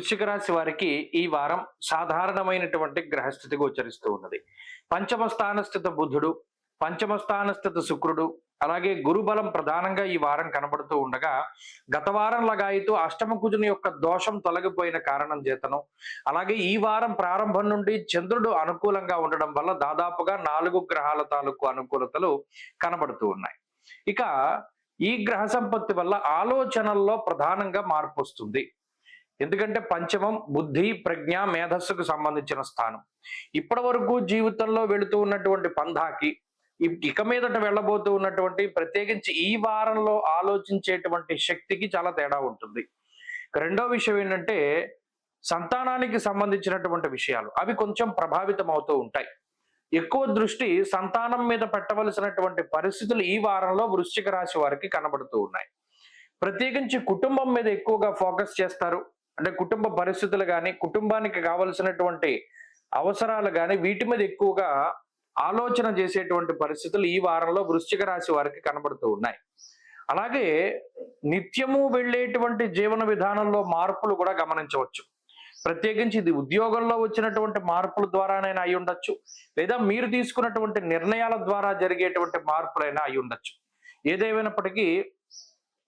వృశ్చిక రాశి వారికి ఈ వారం సాధారణమైనటువంటి గ్రహస్థితి గోచరిస్తూ ఉన్నది. పంచమ స్థానస్థిత బుధుడు పంచమ స్థానస్థిత శుక్రుడు అలాగే గురుబలం ప్రధానంగా ఈ వారం కనబడుతూ ఉండగా గత వారం లగాయితూ అష్టమ కుజుని యొక్క దోషం తొలగిపోయిన కారణం చేతను అలాగే ఈ వారం ప్రారంభం నుండి చంద్రుడు అనుకూలంగా ఉండడం వల్ల దాదాపుగా నాలుగు గ్రహాల తాలూకు అనుకూలతలు కనబడుతూ ఉన్నాయి. ఇక ఈ గ్రహ సంపత్తి వల్ల ఆలోచనల్లో ప్రధానంగా మార్పు వస్తుంది. ఎందుకంటే పంచమం బుద్ధి ప్రజ్ఞ మేధస్సుకు సంబంధించిన స్థానం. ఇప్పటి వరకు జీవితంలో వెళుతూ ఉన్నటువంటి పంధాకి ఇక మీదట వెళ్ళబోతూ ఉన్నటువంటి ప్రత్యేకించి ఈ వారంలో ఆలోచించేటువంటి శక్తికి చాలా తేడా ఉంటుంది. రెండో విషయం ఏంటంటే సంతానానికి సంబంధించినటువంటి విషయాలు అవి కొంచెం ప్రభావితం అవుతూ ఉంటాయి. ఎక్కువ దృష్టి సంతానం మీద పెట్టవలసినటువంటి పరిస్థితులు ఈ వారంలో వృశ్చిక రాశి వారికి కనబడుతూ ఉన్నాయి. ప్రత్యేకించి కుటుంబం మీద ఎక్కువగా ఫోకస్ చేస్తారు. అంటే కుటుంబ పరిస్థితులు కానీ కుటుంబానికి కావలసినటువంటి అవసరాలు కానీ వీటి మీద ఎక్కువగా ఆలోచన చేసేటువంటి పరిస్థితులు ఈ వారంలో వృశ్చిక రాశి వారికి కనబడుతూ ఉన్నాయి. అలాగే నిత్యము వెళ్ళేటువంటి జీవన విధానంలో మార్పులు కూడా గమనించవచ్చు. ప్రత్యేకించి ఇది ఉద్యోగంలో వచ్చినటువంటి మార్పుల ద్వారానైనా అయి ఉండొచ్చు. లేదా మీరు తీసుకున్నటువంటి నిర్ణయాల ద్వారా జరిగేటువంటి మార్పులైనా అయి ఉండొచ్చు. ఏదేమైనప్పటికీ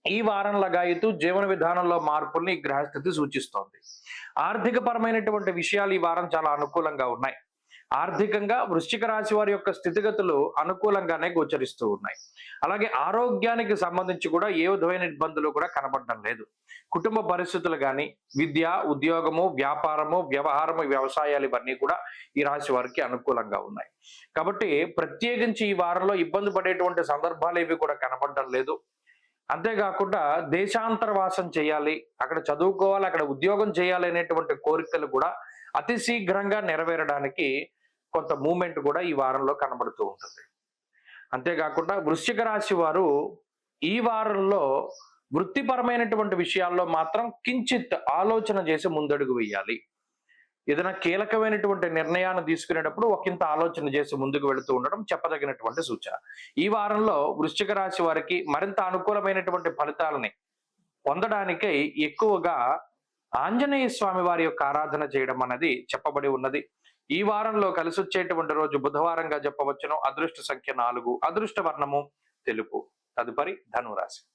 ఈ వారం లగాయతు జీవన విధానంలో మార్పుల్ని గ్రహస్థితి సూచిస్తోంది. ఆర్థిక పరమైనటువంటి విషయాలు ఈ వారం చాలా అనుకూలంగా ఉన్నాయి. ఆర్థికంగా వృశ్చిక రాశి వారి యొక్క స్థితిగతులు అనుకూలంగానే గోచరిస్తూ ఉన్నాయి. అలాగే ఆరోగ్యానికి సంబంధించి కూడా ఏ విధమైన ఇబ్బందులు కూడా కనబడడం లేదు. కుటుంబ పరిస్థితులు కానీ విద్య ఉద్యోగము వ్యాపారము వ్యవహారము వ్యవసాయాలు ఇవన్నీ కూడా ఈ రాశి వారికి అనుకూలంగా ఉన్నాయి. కాబట్టి ప్రత్యేకించి ఈ వారంలో ఇబ్బంది పడేటువంటి సందర్భాలు ఏవి కూడా కనబడడం లేదు. అంతేకాకుండా దేశాంతరవాసం చేయాలి అక్కడ చదువుకోవాలి అక్కడ ఉద్యోగం చేయాలి అనేటువంటి కోరికలు కూడా అతి శీఘ్రంగా నెరవేరడానికి కొంత మూమెంట్ కూడా ఈ వారంలో కనబడుతూ ఉంటుంది. అంతేకాకుండా వృశ్చిక రాశి వారు ఈ వారంలో వృత్తిపరమైనటువంటి విషయాల్లో మాత్రం కించిత్ ఆలోచన చేసి ముందడుగు వేయాలి. ఏదైనా కీలకమైనటువంటి నిర్ణయాన్ని తీసుకునేటప్పుడు ఒకంత ఆలోచన చేసి ముందుకు వెళుతూ ఉండడం చెప్పదగినటువంటి సూచన. ఈ వారంలో వృశ్చిక రాశి వారికి మరింత అనుకూలమైనటువంటి ఫలితాలని పొందడానికై ఎక్కువగా ఆంజనేయ స్వామి వారి యొక్క ఆరాధన చేయడం అనేది చెప్పబడి ఉన్నది. ఈ వారంలో కలిసి వచ్చేటువంటి రోజు బుధవారంగా చెప్పవచ్చును. అదృష్ట సంఖ్య నాలుగు అదృష్ట వర్ణము తెలుపు. తదుపరి ధనురాశి.